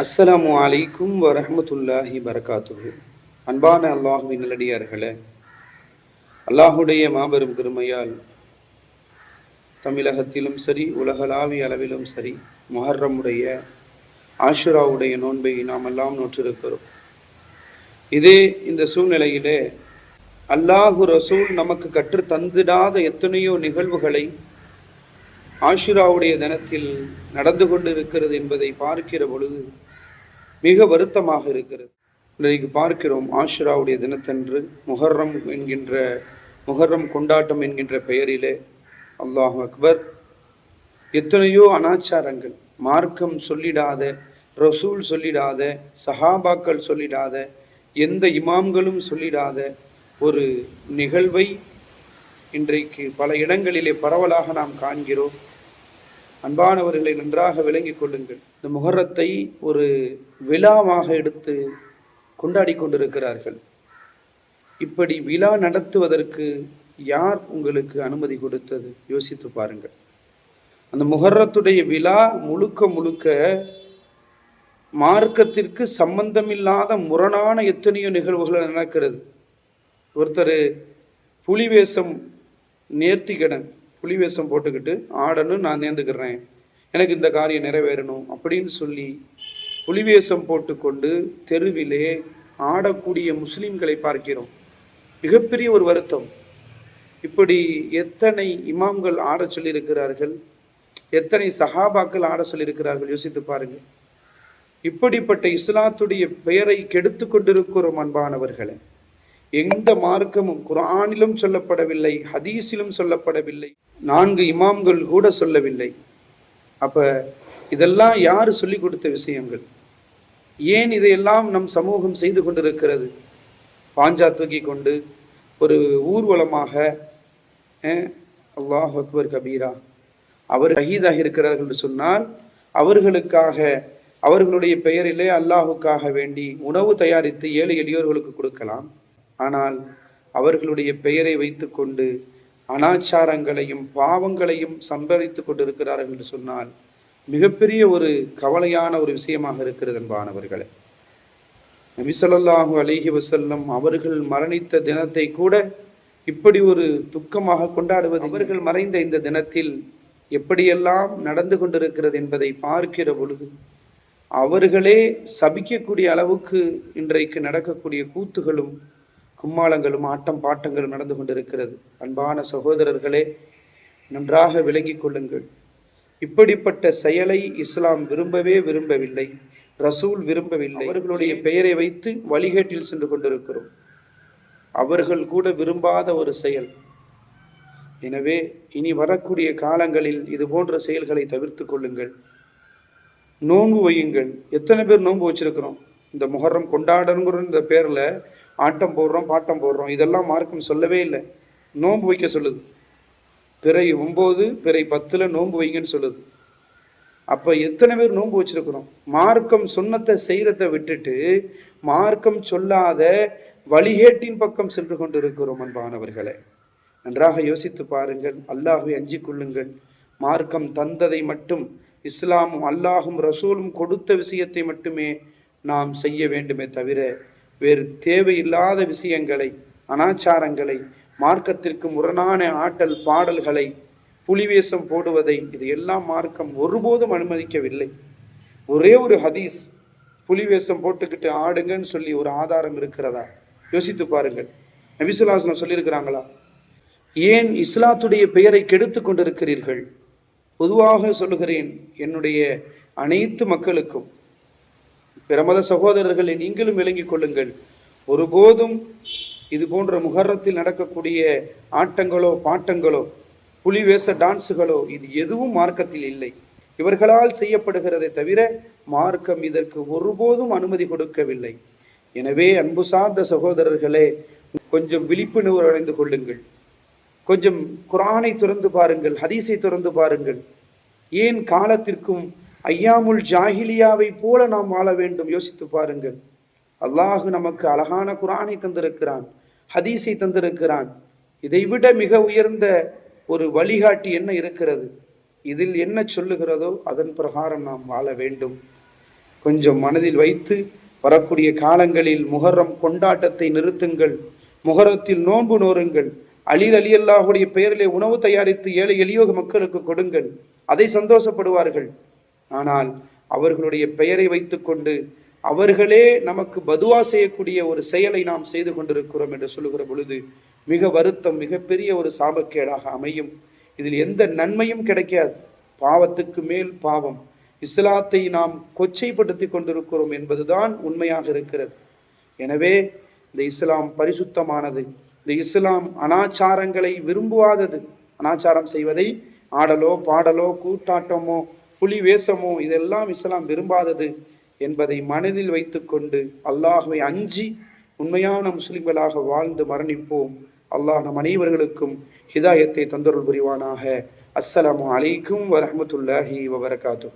அஸ்ஸலாமு அலைக்கும் வரஹ்மத்துல்லாஹி வரகாத்துகு அன்பான அல்லாஹுவின் நல்லடியார்களே அல்லாஹுடைய மாபெரும் பெருமையால் தமிழகத்திலும் சரி உலகளாவிய அளவிலும் சரி முஹர்ரமுடைய ஆஷுராவுடைய நோன்பை நாம் எல்லாம் நோற்றிருக்கிறோம். இதே இந்த சூழ்நிலையிலே அல்லாஹு ரசூல் நமக்கு கற்று தந்திடாத எத்தனையோ நிகழ்வுகளை ஆஷுராவுடைய தினத்தில் நடந்து கொண்டிருக்கிறது என்பதை பார்க்கிற பொழுது மிக வருத்தமாக இருக்கிறது. இன்றைக்கு பார்க்கிறோம் ஆஷிராவுடைய தினத்தன்று முஹர்ரம் என்கின்ற முஹர்ரம் கொண்டாட்டம் என்கின்ற பெயரிலே அல்லாஹ் அக்பர். எத்தனையோ அனாச்சாரங்கள் மார்க்கம் சொல்லிடாத ரசூல் சொல்லிடாத சஹாபாக்கள் சொல்லிடாத எந்த இமாம்களும் சொல்லிடாத ஒரு நிகழ்வை இன்றைக்கு பல இடங்களிலே பரவலாக நாம் காண்கிறோம். அன்பானவர்களை நன்றாக விளங்கிக் கொள்ளுங்கள். இந்த முகரத்தை ஒரு விழாவாக எடுத்து கொண்டாடி கொண்டிருக்கிறார்கள். இப்படி விழா நடத்துவதற்கு யார் உங்களுக்கு அனுமதி கொடுத்தது? யோசித்து பாருங்கள். அந்த முகர்ரத்துடைய விழா முழுக்க முழுக்க மார்க்கத்திற்கு சம்பந்தமில்லாத முரணான எத்தனையோ நிகழ்வுகள் நடக்கிறது. ஒருத்தர் புலிவேஷம் நேர்த்திகடன் நேர்த்திக்கடன் புலி வேஷம் போட்டுக்கிட்டு ஆடணும் நான் நேர்ந்துக்கிறேன். எனக்கு இந்த காரியம் நிறைவேறணும். அப்படின்னு சொல்லி புலி வேஷம் போட்டுக்கொண்டு தெருவிலே ஆடக்கூடிய முஸ்லிம்களை பார்க்கிறோம். மிகப்பெரிய ஒரு வருத்தம். இப்படி எத்தனை இமாம்கள் ஆட சொல்லியிருக்கிறார்கள்? எத்தனை சஹாபாக்கள் ஆட சொல்லியிருக்கிறார்கள்? யோசித்து பாருங்கள் இப்படிப்பட்ட இஸ்லாத்துடைய பெயரை கெடுத்து கொண்டிருக்கிறோம் அன்பானவர்களே. எந்த மார்க்கமும் குரானிலும் சொல்லப்படவில்லை ஹதீஸிலும் சொல்லப்படவில்லை நான்கு இமாம்கள் கூட சொல்லவில்லை. அப்ப இதெல்லாம் யார் சொல்லி கொடுத்த விஷயங்கள்? ஏன் இதையெல்லாம் நம் சமூகம் செய்து கொண்டிருக்கிறது? பாஞ்சா தூக்கி கொண்டு ஒரு ஊர்வலமாக அல்லாஹ் அக்பர் கபீரா அவர் ஷஹீதாக இருக்கிறார்கள் என்று சொன்னால் அவர்களுக்காக அவர்களுடைய பெயரிலே அல்லாஹுக்காக வேண்டி உணவு தயாரித்து ஏழை எளியோர்களுக்கு கொடுக்கலாம். ஆனால் அவர்களுடைய பெயரை வைத்துக்கொண்டு அனாச்சாரங்களையும் பாவங்களையும் சம்பரித்து கொண்டிருக்கிறார்கள் என்று சொன்னால் மிகப்பெரிய ஒரு கவலையான ஒரு விஷயமாக இருக்கிறது என்பானவர்களே நபிசல்லாஹு அலிஹி வசல்லம் அவர்கள் மரணித்த தினத்தை கூட இப்படி ஒரு துக்கமாக கொண்டாடுவது அவர்கள் மறைந்த இந்த தினத்தில் எப்படியெல்லாம் நடந்து கொண்டிருக்கிறது என்பதை பார்க்கிற பொழுது அவர்களே சபிக்கக்கூடிய அளவுக்கு இன்றைக்கு நடக்கக்கூடிய கூத்துகளும் கும்மாளங்களும் ஆட்டம் பாட்டங்களும் நடந்து கொண்டிருக்கிறது. அன்பான சகோதரர்களே நன்றாக விளங்கிக் கொள்ளுங்கள். இப்படிப்பட்ட செயலை இஸ்லாம் விரும்பவே விரும்பவில்லை. ரசூல் விரும்பவில்லை. அவர்களுடைய பெயரை வைத்து வழிகேட்டில் சென்று கொண்டிருக்கிறோம். அவர்கள் கூட விரும்பாத ஒரு செயல். எனவே இனி வரக்கூடிய காலங்களில் இது போன்ற செயல்களை தவிர்த்து கொள்ளுங்கள். நோன்பு வையுங்கள். எத்தனை பேர் நோன்பு வச்சிருக்கிறோம்? இந்த முகரம் கொண்டாடணுங்கிற இந்த பேரில் ஆட்டம் போடுறோம் பாட்டம் போடுறோம். இதெல்லாம் மார்க்கம் சொல்லவே இல்லை. நோன்பு வைக்க சொல்லுது. பிறை ஒம்பது பிறை பத்தில் நோன்பு வைங்கன்னு சொல்லுது. அப்போ எத்தனை பேர் நோன்பு வச்சிருக்கிறோம்? மார்க்கம் சொன்னத்தை செய்கிறத விட்டுட்டு மார்க்கம் சொல்லாத வழிகேட்டின் பக்கம் சென்று கொண்டிருக்கிறோம் அன்பானவர்களே. நன்றாக யோசித்து பாருங்கள். அல்லாஹை அஞ்சு கொள்ளுங்கள். மார்க்கம் தந்ததை மட்டும் இஸ்லாமும் அல்லாஹும் ரசூலும் கொடுத்த விஷயத்தை மட்டுமே நாம் செய்ய வேண்டுமே தவிர வேறு தேவையில்லாத விஷயங்களை அனாச்சாரங்களை மார்க்கத்திற்கு முரணான ஆட்டல் பாடல்களை புலிவேஷம் போடுவதை இது எல்லாம் மார்க்கம் ஒருபோதும் அனுமதிக்கவில்லை. ஒரே ஒரு ஹதீஸ் புலிவேஷம் போட்டுக்கிட்டு ஆடுங்கன்னு சொல்லி ஒரு ஆதாரம் இருக்கிறதா? யோசித்து பாருங்கள். நபிசுல்லாஸ்லம் சொல்லியிருக்கிறாங்களா? ஏன் இஸ்லாத்துடைய பெயரை கெடுத்து கொண்டிருக்கிறீர்கள்? பொதுவாக சொல்லுகிறேன் என்னுடைய அனைத்து மக்களுக்கும் பிரமத சகோதரர்களை நீங்களும் விளங்கிக் கொள்ளுங்கள். ஒருபோதும் இது போன்ற முகரத்தில் நடக்கக்கூடிய ஆட்டங்களோ பாட்டங்களோ புலிவேச டான்ஸுகளோ இது எதுவும் மார்க்கத்தில் இல்லை. இவர்களால் செய்யப்படுகிறதை தவிர மார்க்கம் இதற்கு ஒருபோதும் அனுமதி கொடுக்கவில்லை. எனவே அன்பு சார்ந்த சகோதரர்களே கொஞ்சம் விழிப்புணர்வு அடைந்து கொள்ளுங்கள். கொஞ்சம் குரானை திறந்து பாருங்கள் ஹதீஸை திறந்து பாருங்கள். ஏன் காலத்திற்கும் ஐயாமுல் ஜாஹிலியாவை போல நாம் வாழ வேண்டும். யோசித்து பாருங்கள். அல்லாஹ் நமக்கு அழகான குரானை தந்திருக்கிறான் ஹதீஸை தந்திருக்கிறான். இதைவிட மிக உயர்ந்த ஒரு வழிகாட்டி என்ன இருக்கிறது? இதில் என்ன சொல்லுகிறதோ அதன் பிரகாரம் நாம் வாழ வேண்டும். கொஞ்சம் மனதில் வைத்து வரக்கூடிய காலங்களில் முகரம் கொண்டாட்டத்தை நிறுத்துங்கள். முகரத்தில் நோன்பு நோருங்கள் அலில் அலி அல்லாஹுடைய பெயரிலே உணவு தயாரித்து ஏழை எளியோக மக்களுக்கு கொடுங்கள். அதை சந்தோஷப்படுவார்கள். ஆனால் அவர்களுடைய பெயரை வைத்துக்கொண்டு அவர்களே நமக்கு பதுவா செய்யக்கூடிய ஒரு செயலை நாம் செய்து கொண்டிருக்கிறோம் என்று சொல்லுகிற பொழுது மிக வருத்தம் மிகப்பெரிய ஒரு சாபக்கேடாக அமையும். இதில் எந்த நன்மையும் கிடைக்காது. பாவத்துக்கு மேல் பாவம். இஸ்லாத்தை நாம் கொச்சைப்படுத்தி கொண்டிருக்கிறோம் என்பதுதான் உண்மையாக இருக்கிறது. எனவே இந்த இஸ்லாம் பரிசுத்தமானது. இந்த இஸ்லாம் அனாச்சாரங்களை விரும்புவாதது. அனாச்சாரம் செய்வதை ஆடலோ பாடலோ கூத்தாட்டமோ புலி வேஷமோ இதெல்லாம் இஸ்லாம் விரும்பாதது என்பதை மனதில் வைத்துக்கொண்டு அல்லாஹுவை அஞ்சி உண்மையான முஸ்லிம்களாக வாழ்ந்து மரணிப்போம். அல்லாஹ் நம் அனைவர்களுக்கும் ஹிதாயத்தை தொந்தரவு புரிவானாக. அஸ்ஸலாமு அலைக்கும் வரமத்துல்லாஹி வபரகாத்து